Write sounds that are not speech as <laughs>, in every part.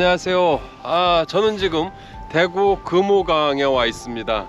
안녕하세요. 아, 저는 지금 대구 금호강에 와 있습니다.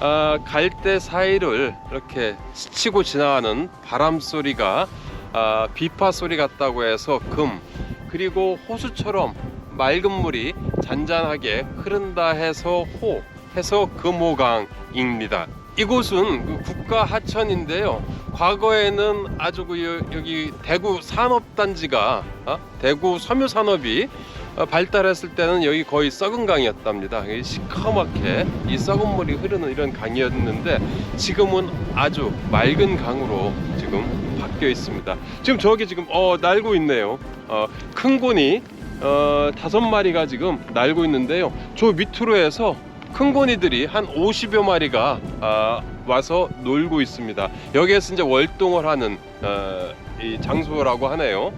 아, 갈대 사이를 이렇게 스치고 지나가는 바람 소리가 아, 비파 소리 같다고 해서 금 그리고 호수처럼 맑은 물이 잔잔하게 흐른다 해서 호 해서 금호강입니다. 이곳은 그 국가 하천인데요. 과거에는 아주 그 여- 여기 대구 산업단지가 어? 대구 섬유산업이 어, 발달했을 때는 여기 거의 썩은 강이었답니다. 이 시커멓게 이 썩은 물이 흐르는 이런 강이었는데 지금은 아주 맑은 강으로 지금 바뀌어 있습니다. 지금 저기 지금 어 날고 있네요. 어, 큰 고니 어, 다섯 마리가 지금 날고 있는데요. 저 밑으로 해서 큰 고니들이 한 50여 마리가 아, 와서 놀고 있습니다. 여기에서 이제 월동을 하는 어, 이 장소라고 하네요.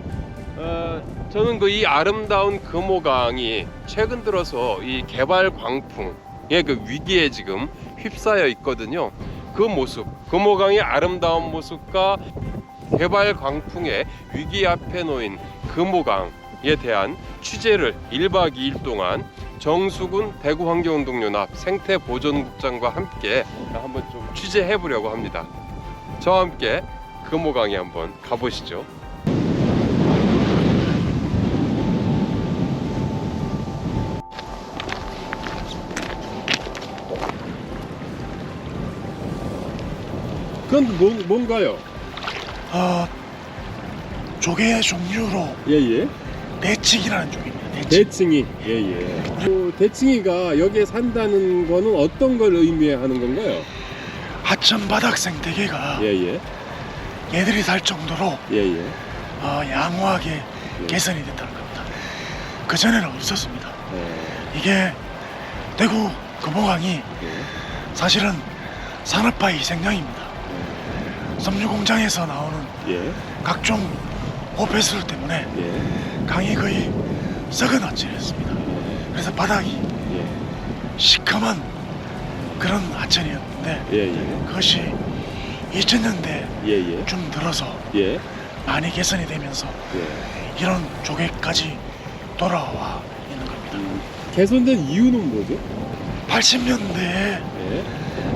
어, 저는 그 이 아름다운 금호강이 최근 들어서 이 개발 광풍의 그 위기에 지금 휩싸여 있거든요. 그 모습, 금호강의 아름다운 모습과 개발 광풍의 위기 앞에 놓인 금호강에 대한 취재를 1박 2일 동안 정수군 대구환경운동연합 생태보존국장과 함께 한번 좀 취재해 보려고 합니다. 저와 함께 금호강에 한번 가보시죠. 그건 뭔, 뭔가요? 어, 조개 종류로 예예. 대칭이라는 종입니다. 대칭. 대칭이 예예. 그 대칭이가 여기에 산다는 거는 어떤 걸 의미하는 건가요? 하천 바닥 생태계가 예예. 얘들이 살 정도로 예예. 어, 양호하게 개선이 됐다는 겁니다. 그 전에는 없었습니다. 예. 이게 대구 금호강이 예. 사실은 산업화 희생양입니다. 섬유 공장에서 나오는 예. 각종 호폐수들 때문에 예. 강이 거의 썩은 하천이었습니다. 그래서 바닥이 예. 시커먼 그런 하천이었는데 예예. 그것이 2000년대 예예. 좀 들어서 예. 많이 개선이 되면서 예. 이런 조개까지 돌아와 있는 겁니다. 음, 개선된 이유는 뭐죠? 80년대에 예.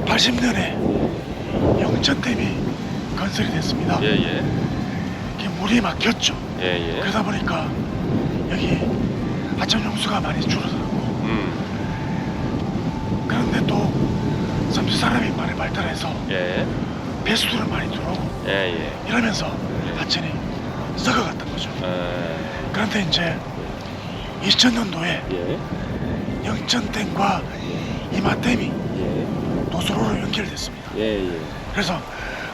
80년에 영천댐이 건설이 됐습니다. 예 예. 이게 물이 막혔죠. 예 예. 그러다 보니까 여기 하천 용수가 많이 줄어들고 음. 그런데 또 섬유 산업이 많이 발달해서 예. 배수들은 많이 들어오고 예 예. 이러면서 하천이 썩어갔던 거죠. 아. 그런데 이제 2000년도에 예. 영천댐과 이마댐이 예. 도수로로 연결됐습니다. 예 예. 그래서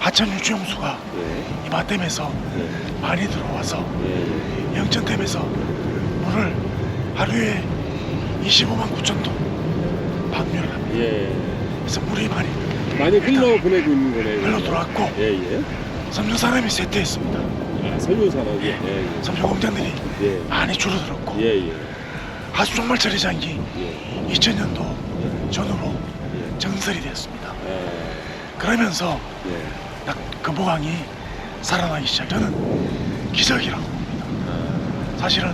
하천 유치 용수가 예. 이 마댐에서 예. 많이 들어와서 예. 영천댐에서 물을 하루에 25만 9천 톤 방류를 합니다. 예. 그래서 물이 많이 많이 흘러 보내고 있는 거네요. 흘러 들어왔고 예 예. 섬유 산업이 쇠퇴했습니다. 아, 섬유 산업이. 예. 섬유 공장들이 예. 많이 줄어들었고 예 예. 하수종말 처리장이 예. 2000년도 전후로 예. 정설이 되었습니다. 아, 그러면서 예. 딱 금호강이 살아나기 시작. 저는 기적이라고 봅니다. 아, 사실은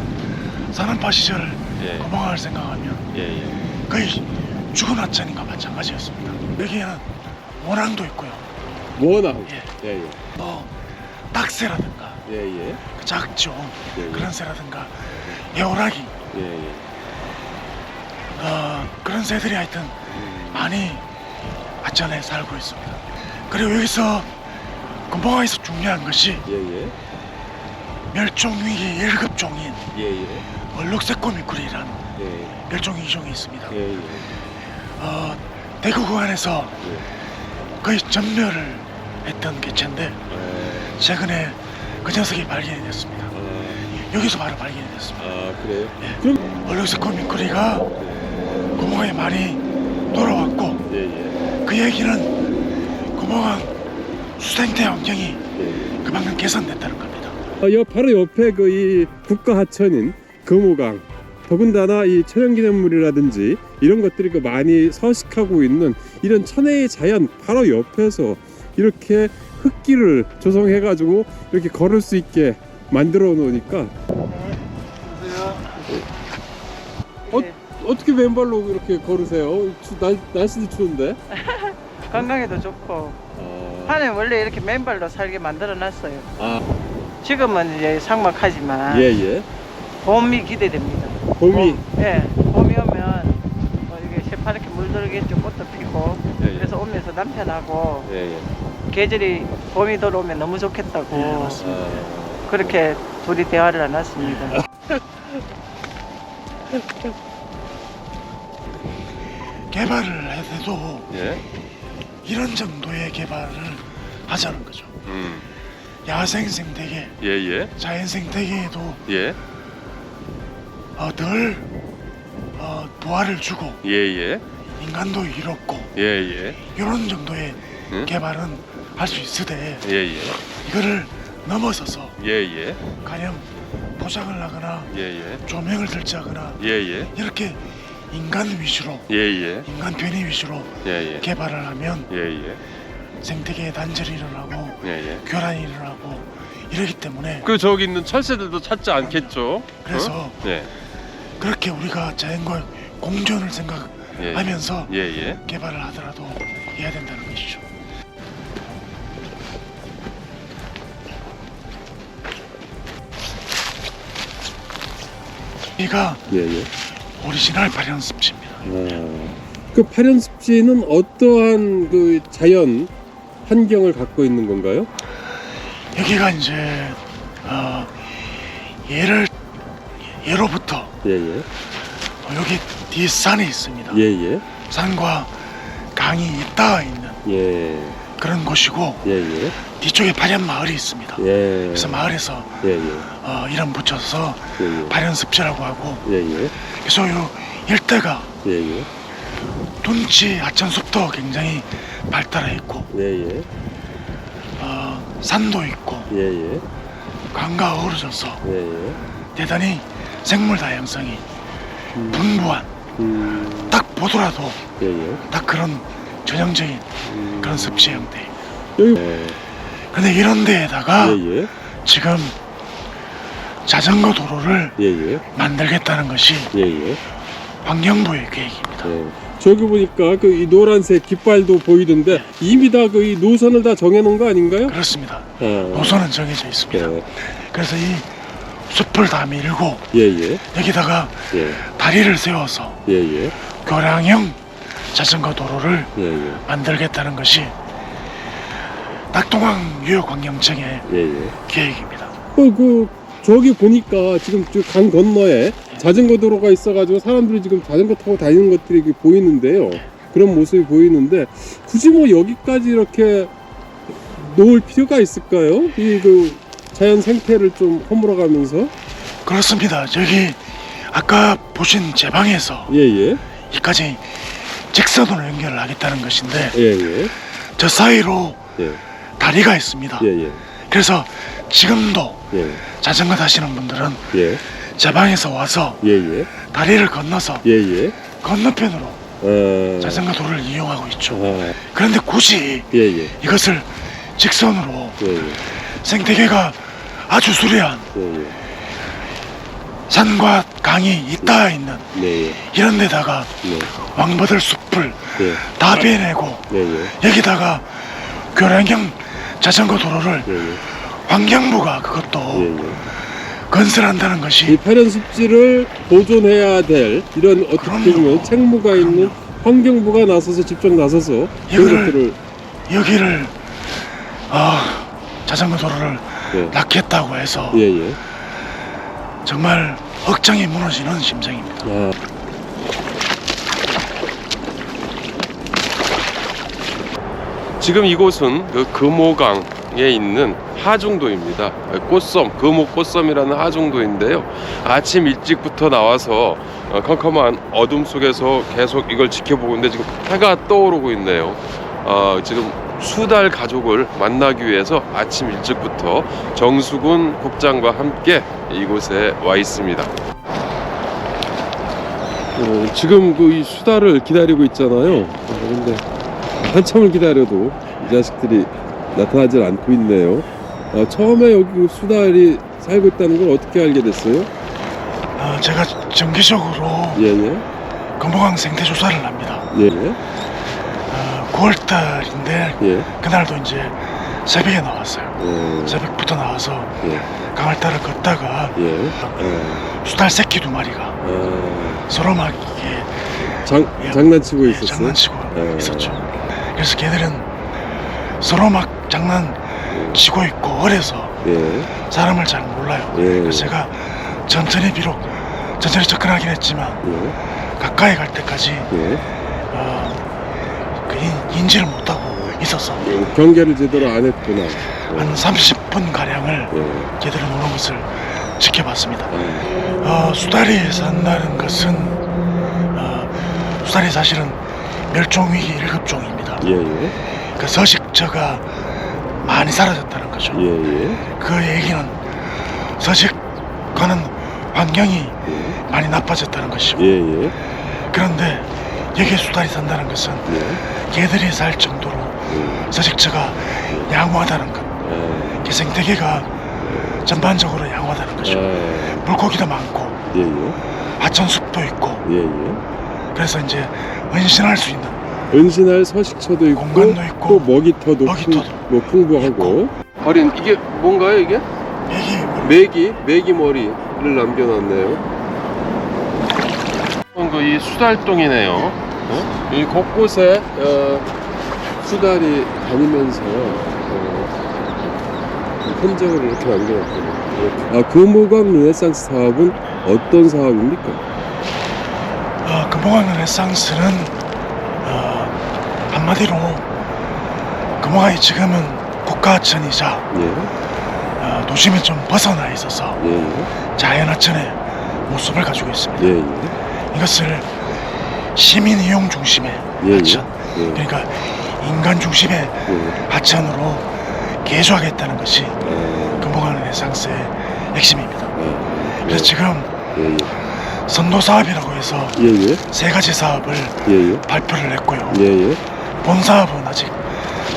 산업화 시절 예. 금호강을 생각하면 예 예. 거의 죽은 하천인가 마찬가지였습니다. 여기에는 원앙도 있고요. 워낙. 예. 예예. 뭐 딱새라든가 예예. 작죠 예. 그런 새라든가 애호라기 예 예. 어, 그런 새들이 하여튼 많이 하천에 살고 있습니다. 그리고 여기서 금호강에서 중요한 것이 예예. 멸종 위기 1급 종인 예예. 얼룩새 꼬미꾸리라는 예. 멸종 위종이 있습니다. 예예. 어, 대구 구간에서 거의 전멸을 했던 개체인데 아, 최근에 그 녀석이 발견이 됐습니다. 아, 여기서 바로 발견이 됐습니다. 아 그래요? 예. 그럼 얼룩새 꼬미꾸리가 구멍에 많이 돌아왔고 예예. 그 얘기는 구멍항 수생태 환경이 예. 그만큼 개선됐다는 겁니다. 어, 여 바로 옆에 그 이 국가 하천인 금호강 더군다나 이 천연기념물이라든지 이런 것들이 그 많이 서식하고 있는 이런 천혜의 자연 바로 옆에서 이렇게 흙길을 조성해 가지고 이렇게 걸을 수 있게 만들어 놓으니까 어떻게 맨발로 이렇게 걸으세요? 추, 날, 날씨도 추운데. <laughs> 건강에도 좋고 아, 산에 원래 이렇게 맨발로 살게 만들어 놨어요. 아, 지금은 이제 삭막하지만 예, 예. 봄이 기대됩니다. 봄이. 봄, 예, 봄이 오면 뭐 이게 새파랗게 물들겠죠. 꽃도 피고 예, 예. 그래서 오면서 남편하고 예, 예. 계절이 봄이 들어오면 너무 좋겠다고 예, 맞습니다. 아, 그렇게 둘이 대화를 나눴습니다. <laughs> 개발을 해도 예. 이런 정도의 개발을 하자는 거죠. 음. 야생 생태계, 예, 예. 자연 생태계에도 예. 어, 늘 어, 부활을 주고 예, 예. 인간도 이롭고 예, 예. 이런 정도의 응? 개발은 할 수 있으되 예, 예. 이거를 넘어서서 예, 예. 가령 포장을 하거나 예, 예. 조명을 설치하거나 예, 예. 이렇게 인간 위주로 예, 예. 인간 편의 위주로 예, 예. 개발을 하면 예, 예. 생태계에 단절이 일어나고 예, 예. 교란이 일어나고 이러기 때문에 그 저기 있는 철새들도 찾지 않겠죠? 그래서 어? 예. 그렇게 우리가 자연과 공존을 예. 생각하면서 예, 예. 개발을 하더라도 해야 된다는 것이죠. 이가 예, 예. 오리지널 발현 습지입니다. 그 파련습지는 어떠한 그 자연 환경을 갖고 있는 건가요? 여기가 이제 어, 예를 예로부터 예, 예. 어, 여기 뒷산이 있습니다. 예, 예. 산과 강이 잇닿아 있는 예. 그런 곳이고 예, 예. 뒤쪽에 발현 마을이 있습니다. 예. 그래서 마을에서 예, 예. 어, 이름 붙여서 예, 예. 발현 습지라고 하고 예, 예. 그래서 요 일대가 예, 예. 둔치 하천숲도 굉장히 발달해 있고 예, 예. 어, 산도 있고 예, 예. 강과 어우러져서 예, 예. 대단히 생물 다양성이 음. 풍부한 음. 딱 보더라도 예, 예. 딱 그런 전형적인 음. 그런 습지 형태. 여기 예. 그런데 이런 데에다가 예, 예. 지금 자전거 도로를 예, 예. 만들겠다는 것이 예, 예. 환경부의 계획입니다. 예. 저기 보니까 그 이 노란색 깃발도 보이던데 이미 다 그 이 노선을 다 정해놓은 거 아닌가요? 그렇습니다. 아. 노선은 정해져 있습니다. 예, 그래서 이 숲을 다 밀고 예, 예, 여기다가 예, 다리를 세워서 예, 예, 교량형 자전거 도로를 예, 예, 만들겠다는 것이 낙동강 유역환경청의 예, 예. 계획입니다. 어, 그 저기 보니까 지금 저 강 건너에 자전거 도로가 있어가지고 사람들이 지금 자전거 타고 다니는 것들이 이렇게 보이는데요. 그런 모습이 보이는데 굳이 뭐 여기까지 이렇게 놓을 필요가 있을까요? 이 그 자연 생태를 좀 허물어가면서 그렇습니다. 저기 아까 보신 제 방에서 예예 이까지 직선으로 연결을 하겠다는 것인데 예예 저 사이로 예 다리가 있습니다. 예 예. 그래서 지금도 예. 자전거 타시는 분들은 예. 제 방에서 와서 예 예. 다리를 건너서 예 예. 건너편으로 어. 자전거 도로를 이용하고 있죠. 아, 그런데 굳이 예 예. 이것을 직선으로 예 예. 생태계가 아주 수려한 예 예. 산과 강이 잇닿아 있는 네예. 이런 데다가 네. 왕버들 숲을 예. 다 베내고 예 예. 여기다가 교량형 자전거 도로를 예예 환경부가 그것도 예예 건설한다는 이 것이 파련 습지를 보존해야 될 이런 어떻게. 보면 책무가 있는 환경부가 나서서 직접 나서서 그런 것들을 여기를 어, 자전거 도로를 예. 낳겠다고 해서 예 예 정말 억장이 무너지는 심정입니다. 아. 지금 이곳은 그 금호강에 있는 하중도입니다. 꽃섬, 금호 꽃섬이라는 하중도인데요. 아침 일찍부터 나와서 어, 컴컴한 어둠 속에서 계속 이걸 지켜보고 있는데 지금 해가 떠오르고 있네요. 어, 지금 수달 가족을 만나기 위해서 아침 일찍부터 정수근 국장과 함께 이곳에 와 있습니다. 어, 지금 그 이 수다를 기다리고 있잖아요. 어, 근데 한참을 기다려도 이 자식들이 나타나질 않고 있네요. 어, 처음에 여기 그 수달이 살고 있다는 걸 어떻게 알게 됐어요? 어, 제가 정기적으로 예예. 금호강 생태 조사를 합니다. 예. 어, 9월달인데 예. 그날도 이제 새벽에 나왔어요. 예. 새벽부터 나와서 예. 강을따를 걷다가 예. 예. 수달 새끼 두 마리가 아, 서로 막 이게 장, 예, 장난치고 예, 있었어요? 장난치고 예. 있었죠. 그래서 걔들은 서로 막 장난치고 있고 어려서 예. 사람을 잘 몰라요. 예. 그래서 제가 천천히 비록 천천히 접근하긴 했지만 예. 가까이 갈 때까지 예. 어, 그 인, 인지를 못하고 있었어. 경계를 제대로 안 했구나. 한 30분 가량을 예. 걔들이 노는 것을 지켜봤습니다. 아, 어, 수달이 산다는 것은 어, 수달이 사실은 멸종위기 1급종입니다. 예. 예. 그 서식처가 많이 사라졌다는 거죠. 예. 예. 그 얘기는 서식하는 환경이 예. 많이 나빠졌다는 것이고 예. 예. 그런데 여기에 수달이 산다는 것은 예. 개들이 살 정도로 예. 서식처가 양호하다는 것 아, 개 생태계가 전반적으로 양호하다는 것이고 아, 물고기도 많고 예. 예. 하천숲도 있고 예. 예. 그래서 이제 은신할 수 있는 은신할 서식처도 있고, 공간도 있고, 또 먹이터도 먹이터도 풍, 뭐 풍부하고 어린 이게 뭔가요 이게? 이게 메기 메기 머리를 남겨놨네요. 그이 수달동이네요. 어? 이 곳곳에 어, 수달이 다니면서 어, 흔적을 이렇게 남겨놨거든요. 아 금호강 르네상스 사업은 어떤 사업입니까? 어, 금호강 르네상스는 어, 한마디로 금호강이 지금은 국가하천이자 예, 어, 도심에 좀 벗어나 있어서 예, 자연하천의 모습을 가지고 있습니다. 예, 예, 이것을 시민 이용 중심의 예, 예, 하천, 예, 그러니까 인간 중심의 예. 하천으로 개조하겠다는 것이 아, 금호강 르네상스의 핵심입니다. 아, 그래서 지금 예, 선도 사업이라고 해서 예, 예, 세 가지 사업을 예, 예, 발표를 했고요. 예, 예, 본 사업은 아직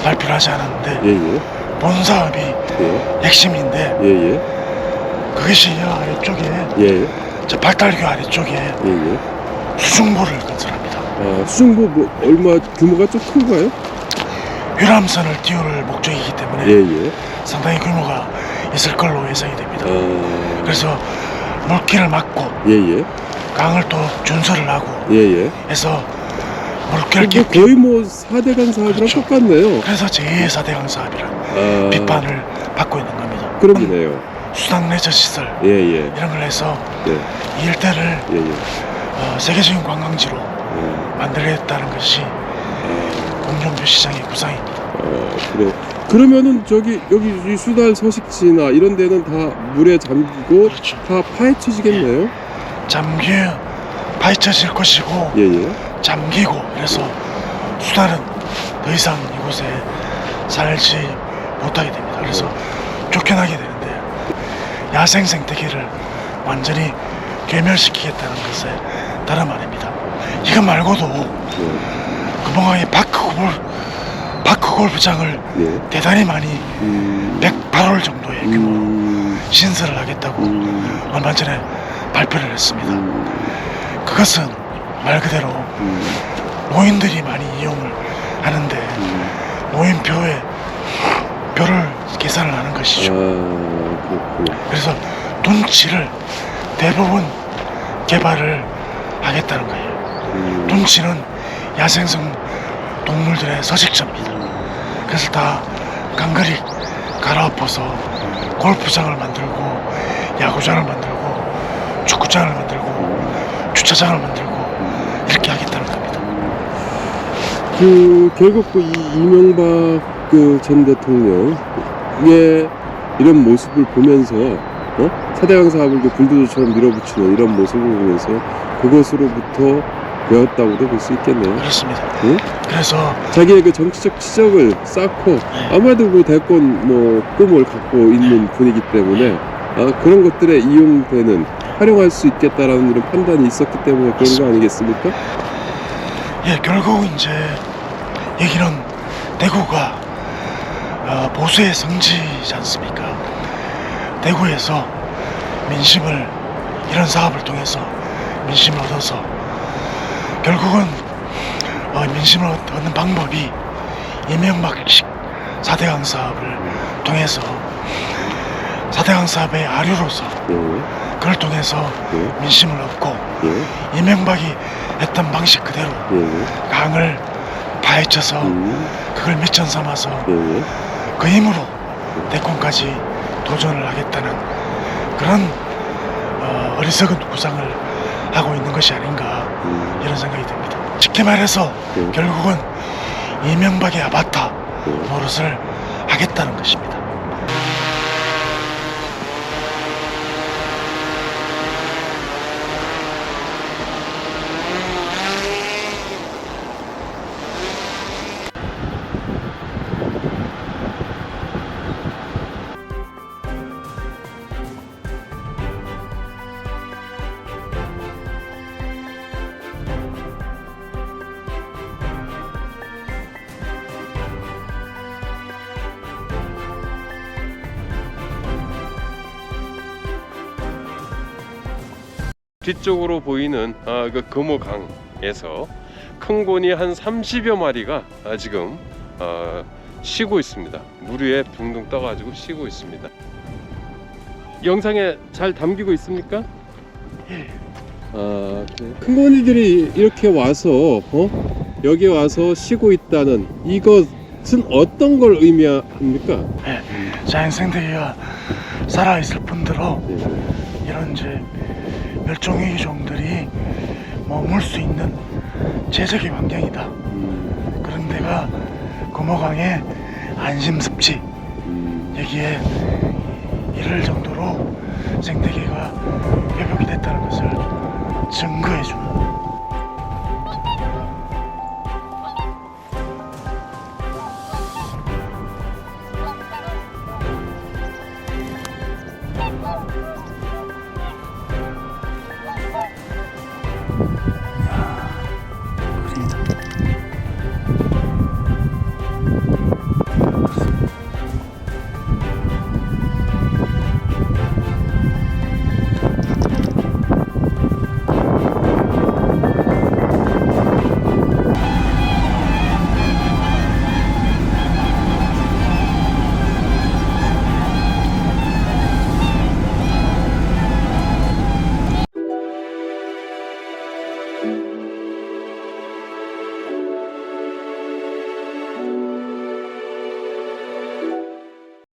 발표를 하지 않았는데 예, 예, 본 사업이 예, 핵심인데 예, 예, 그것이 아래쪽에 예, 저 발달교 아래쪽에 예, 예. 수중보를 건설합니다. 아, 수중보 뭐 얼마 규모가 좀 큰가요? 유람선을 띄울 목적이기 때문에 예, 예. 상당히 규모가 있을 걸로 예상이 됩니다. 아, 그래서 물길을 막고 예, 예, 강을 또 준설을 하고 예, 예. 해서 물길 뭐 깊이 거의 뭐 4대강 사업이랑 그렇죠. 똑같네요. 그래서 제2사대강 사업이라는 아, 비판을 받고 있는 겁니다. 그럼이네요. <laughs> 수당 레저 시설 예, 예, 이런 걸 해서 예, 이 일대를 예, 예. 어, 세계적인 관광지로 아, 만들겠다는 것이 아, 공정교 시장의 구상입니다. 아, 그래. 그러면은 저기 여기 이 수달 서식지나 이런 데는 다 물에 잠기고 그렇죠. 다 파헤쳐지겠네요. 잠기 파헤쳐질 것이고 예, 예. 잠기고 그래서 수달은 더 이상 이곳에 살지 못하게 됩니다. 그래서 쫓겨나게 되는데 야생 생태계를 완전히 괴멸시키겠다는 것에 다름 아닙니다. 이거 말고도 예, 금방강의 파크 골 파크 골프장을 예. 대단히 많이 음, 108홀 정도의 규모로 음, 신설을 하겠다고 음, 얼마 전에 발표를 했습니다. 음, 그것은 말 그대로 음, 노인들이 많이 이용을 하는데 음. 노인표에 표를 계산을 하는 아, 것이죠. 그렇군요. 그래서 둔치를 대부분 개발을 하겠다는 거예요. 음, 둔치는 야생성 동물들의 서식처입니다. 그래서 다 강거리 갈아엎어서 골프장을 만들고 야구장을 만들고 축구장을 만들고 주차장을 만들고 이렇게 하겠다는 겁니다. 그 결국 그 이 이명박 그 전 대통령의 이런 모습을 보면서 어? 사대강 사업을 그 불도저처럼 밀어붙이는 이런 모습을 보면서 그것으로부터 배웠다고도 볼 수 있겠네요. 그렇습니다. 응? 그래서 자기의 그 정치적 치적을 쌓고 아무래도 그 대권 뭐 꿈을 갖고 있는 분이기 때문에 아, 그런 것들에 이용되는 활용할 수 있겠다라는 이런 판단이 있었기 때문에 그런 거 아니겠습니까? 예, 결국 이제 여기는 대구가 어, 보수의 성지지 않습니까? 대구에서 민심을 이런 사업을 통해서 민심을 얻어서 결국은 어, 민심을 얻- 얻는 방법이 이명박식 4대강 사업을 통해서 4대강 사업의 아류로서 그걸 통해서 민심을 얻고 이명박이 했던 방식 그대로 강을 파헤쳐서 그걸 미천 삼아서 그 힘으로 대권까지 도전을 하겠다는 그런 어, 어리석은 구상을 하고 있는 것이 아닌가 이런 생각이 듭니다. 쉽게 말해서 결국은 이명박의 아바타 노릇을 하겠다는 것입니다. 뒤쪽으로 보이는 아, 그 금호강에서 큰 곤이 한 30여 마리가 아, 지금 아, 쉬고 있습니다. 물 위에 둥둥 떠가지고 쉬고 있습니다. 영상에 잘 담기고 있습니까? 아, 큰 고니들이 이렇게 와서 어? 여기 와서 쉬고 있다는 이것은 어떤 걸 의미합니까? 자연 생태계가 살아있을 뿐더러 이런 이제 멸종위기 종들이 머물 수 있는 최적의 환경이다. 그런 데가 금호강의 안심습지 여기에 이럴 정도로 생태계가 회복이 됐다는 것을 증거해 주는